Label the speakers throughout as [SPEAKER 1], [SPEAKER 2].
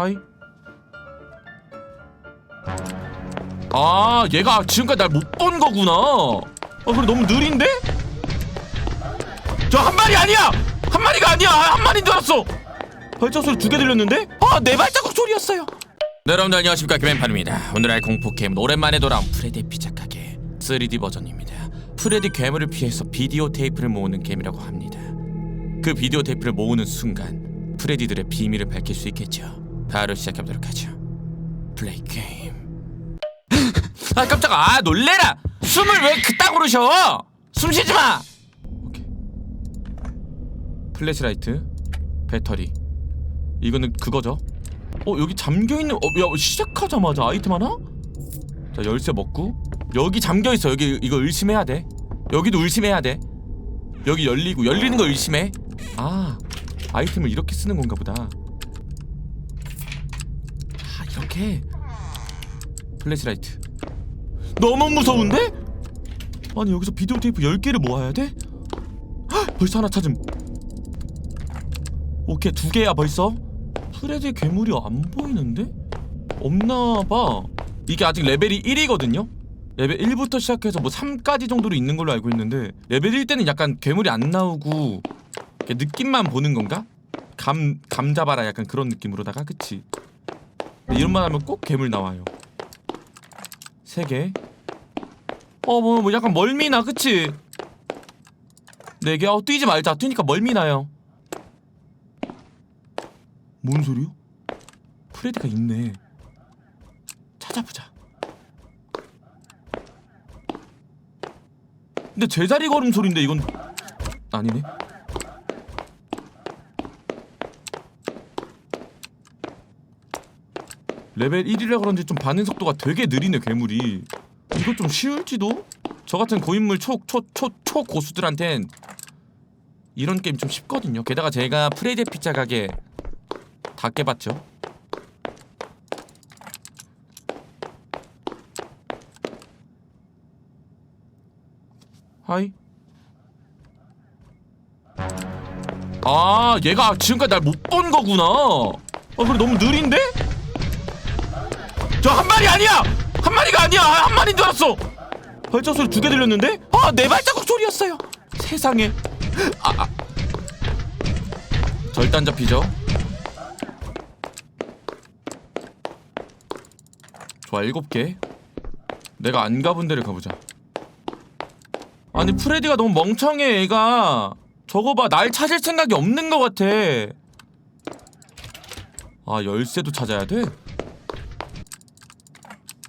[SPEAKER 1] 하이. 아, 얘가 지금까지 날 못 본 거구나. 아, 그래 너무 느린데? 저 한 마리 아니야. 한 마리가 아니야. 한 마리인 줄 알았어. 발자국 소리 두 개 들렸는데? 아, 내 발자국 소리였어요. 네, 여러분들 안녕하십니까 김앤판입니다. 오늘 할 공포 게임은 오랜만에 돌아온 프레디 피자 가게 3D 버전입니다. 프레디 괴물을 피해서 비디오 테이프를 모으는 게임이라고 합니다. 그 비디오 테이프를 모으는 순간 프레디들의 비밀을 밝힐 수 있겠죠. 바로 시작해보도록 하죠. 플레이 게임. 아 깜짝아 아, 놀래라. 숨을 왜 그따구로 쉬어? 숨 쉬지 마. 오케이. 플래시라이트, 배터리. 이거는 그거죠. 어 여기 잠겨 있는 어야 시작하자마자 아이템 하나? 자 열쇠 먹고 여기 잠겨 있어 여기 이거 의심해야 돼. 여기도 의심해야 돼. 여기 열리고 열리는 거 의심해. 아 아이템을 이렇게 쓰는 건가 보다. 아 이렇게 플래시라이트. 너무 무서운데? 아니 여기서 비디오 테이프 10개를 모아야 돼? 헉, 벌써 하나 찾음. 오케이 두 개야 벌써. 프레드 괴물이 안 보이는데? 없나봐. 이게 아직 레벨이 1이거든요. 레벨 1부터 시작해서 뭐 3까지 정도로 있는 걸로 알고 있는데 레벨 1 때는 약간 괴물이 안 나오고 느낌만 보는 건가? 감, 감 잡아라 약간 그런 느낌으로다가 그치? 근데 이런 말 하면 꼭 괴물 나와요. 세 개. 어, 뭐, 뭐 약간 멀미나 그치? 네 개. 어, 뛰지 말자. 뛰니까 멀미나요. 뭔 소리요? 프레디가 있네. 찾아보자. 근데 제자리 걸음 소리인데 이건 아니네. 레벨 1이라 그런지 좀 반응 속도가 되게 느리네 괴물이. 이거 좀 쉬울지도? 저 같은 고인물 초 초 초 초 고수들한텐 이런 게임 좀 쉽거든요. 게다가 제가 프레디 피자 가게 다 깨봤죠. 하이. 아, 얘가 지금까지 날 못 본 거구나. 아, 그래 너무 느린데? 저 한 마리 아니야. 한 마리가 아니야. 한 마리인 줄 알았어. 발자국 소리 두 개 들렸는데? 아, 내 발자국 소리였어요. 세상에. 아, 아. 안 잡히죠. 좋아 일곱 개. 내가 안 가본 데를 가보자. 아니 프레디가 너무 멍청해 얘가. 저거 봐 날 찾을 생각이 없는 것 같아. 아 열쇠도 찾아야 돼?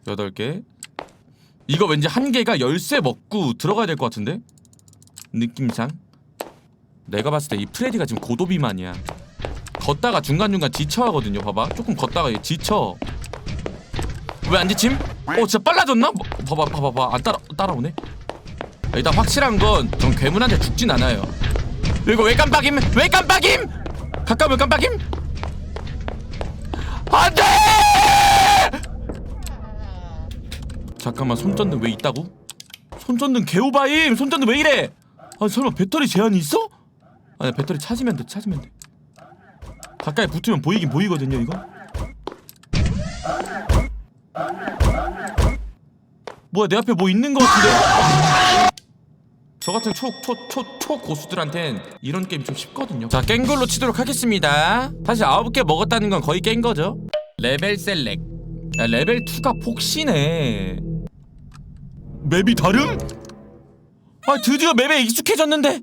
[SPEAKER 1] 여덟 개. 이거 왠지 한 개가 열쇠 먹고 들어가야 될 것 같은데? 느낌상. 내가 봤을 때 이 프레디가 지금 고도비만이야. 걷다가 중간중간 지쳐하거든요. 봐봐. 조금 걷다가 얘 지쳐. 왜 안 지침? 어 진짜 빨라졌나? 뭐, 봐봐 봐봐 봐봐 안 따라 따라오네. 일단 확실한 건 전 괴물한테 죽진 않아요. 이거 왜 깜빡임? 왜 깜빡임? 가까우면 깜빡임? 안돼! 잠깐만 손전등 왜 있다고? 손전등 개오바임! 손전등 왜 이래? 아 설마 배터리 제한이 있어? 아니 배터리 찾으면 돼 찾으면 돼. 가까이 붙으면 보이긴 보이거든요 이거. 뭐야 내 앞에 뭐 있는 거 같은데? 저 같은 초 초 초 초 고수들한텐 이런 게임 좀 쉽거든요. 자 깬 걸로 치도록 하겠습니다. 사실 아홉 개 먹었다는 건 거의 깬 거죠. 레벨 셀렉. 야, 레벨 2가 폭시네. 맵이 다름? 아 드디어 맵에 익숙해졌는데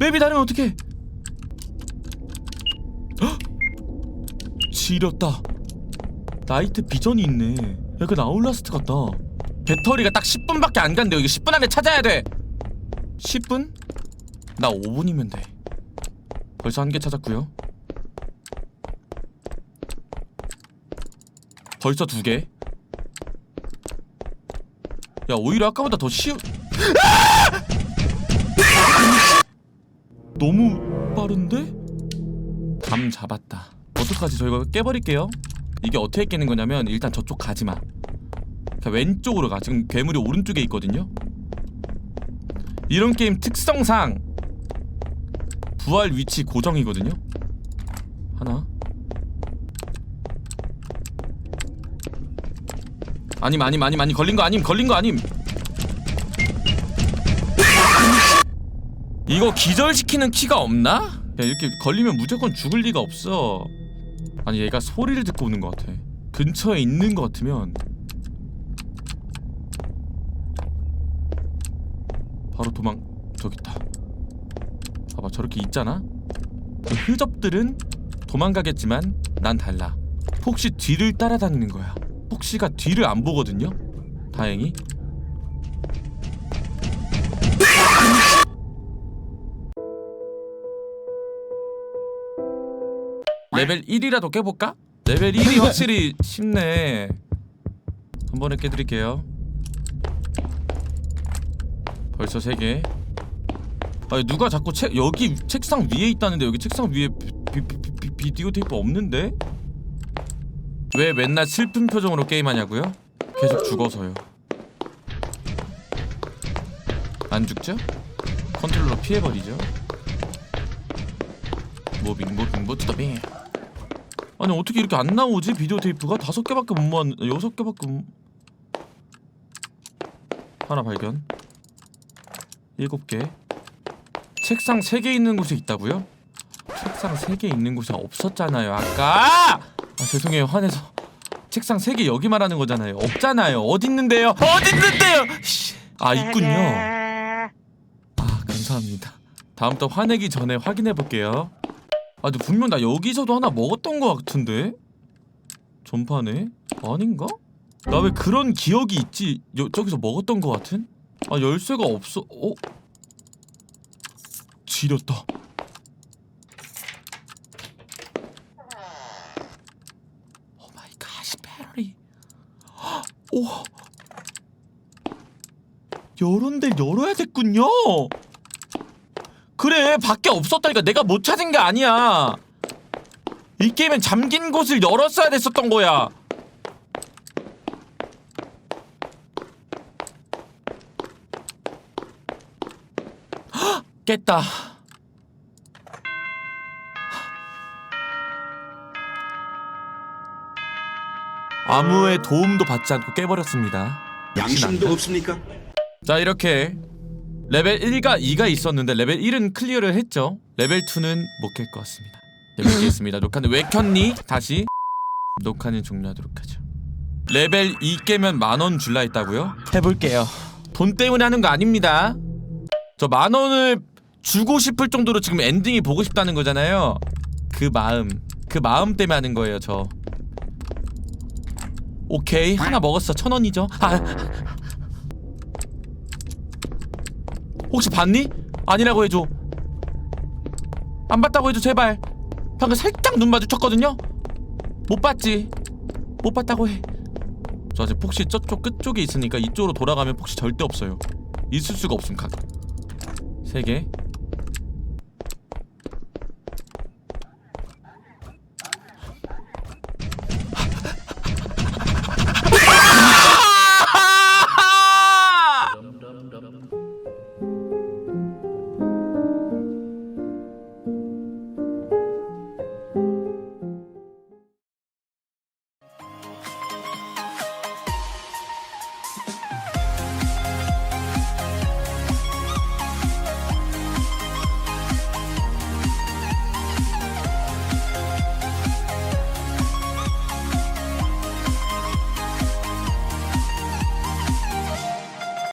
[SPEAKER 1] 맵이 다르면 어떡해? 헉! 지렸다. 나이트 비전이 있네. 약간 아울라스트 같다. 배터리가 딱 10분밖에 안 간대요. 이거 10분 안에 찾아야 돼. 10분? 나 5분이면 돼. 벌써 한 개 찾았고요. 벌써 두 개. 야 오히려 아까보다 더 쉬우. 아! 너무 빠른데? 감 잡았다. 어떡하지? 저 이거 깨버릴게요. 이게 어떻게 깨는 거냐면 일단 저쪽 가지 마. 자, 왼쪽으로 가. 지금 괴물이 오른쪽에 있거든요. 이런 게임 특성상 부활 위치 고정이거든요. 하나. 아님 아님 아님 아님. 걸린 거 아님 걸린 거 아님. 이거 기절시키는 키가 없나? 야, 이렇게 걸리면 무조건 죽을 리가 없어. 아니 얘가 소리를 듣고 오는 것 같아. 근처에 있는 것 같으면. 바로 도망 저기 있다. 봐봐 저렇게 있잖아? 그 흐접들은 도망가겠지만 난 달라. 폭시 뒤를 따라다니는 거야 폭시가 뒤를 안 보거든요? 다행히. 레벨 1이라도 깨볼까? 레벨 1이 확실히 쉽네. 한 번에 깨드릴게요. 벌써 3개. 아니 누가 자꾸 책 여기 책상 위에 있다는데 여기 책상 위에 비, 비, 비, 비, 비디오 테이프 없는데? 왜 맨날 슬픈 표정으로 게임하냐고요? 계속 죽어서요. 안 죽죠? 컨트롤러 피해버리죠? 모빙 모빙 모투더빙. 아니 어떻게 이렇게 안 나오지? 비디오 테이프가? 다섯 개밖에 못 모았 여섯 개밖에 못... 하나 발견. 일곱 개. 책상 세 개 있는 곳에 있다고요? 책상 세 개 있는 곳에 없었잖아요 아까 아 죄송해요. 화내서. 책상 세 개 여기 말하는 거잖아요. 없잖아요. 있는데요? 씨. 아 있군요. 아 감사합니다. 다음부터 화내기 전에 확인해 볼게요. 아 근데 분명 나 여기서도 하나 먹었던 거 같은데? 전판에? 아닌가? 나 왜 그런 기억이 있지? 여, 저기서 먹었던 거 같은? 아 열쇠가 없어. 어? 지렸다 오마이갓 배터리 오 요런 데를 열어야 됐군요. 그래 밖에 없었다니까 내가 못 찾은 게 아니야. 이 게임엔 잠긴 곳을 열었어야 됐었던 거야. 헉! 깼다 아무의 도움도 받지 않고 깨버렸습니다.
[SPEAKER 2] 양심도 없습니까?
[SPEAKER 1] 자 이렇게 레벨 1과 2가 있었는데 레벨 1은 클리어를 했죠. 레벨 2는 못 깰 것 같습니다. 네 믿겠습니다. 녹화는 왜 켰니? 다시 녹화는 종료하도록 하죠. 레벨 2 깨면 만원 줄라 했다고요? 해볼게요. 돈 때문에 하는 거 아닙니다. 저 만 원을 주고 싶을 정도로 지금 엔딩이 보고 싶다는 거잖아요. 그 마음 그 마음 때문에 하는 거예요 저 오케이. 하나 먹었어. 천 원이죠. 아. 혹시 봤니? 아니라고 해줘. 안 봤다고 해줘 제발. 방금 살짝 눈 마주쳤거든요? 못 봤지. 못 봤다고 해저 아직 폭시 저쪽 끝쪽에 있으니까 이쪽으로 돌아가면 폭시 절대 없어요. 있을 수가 없음 각. 3개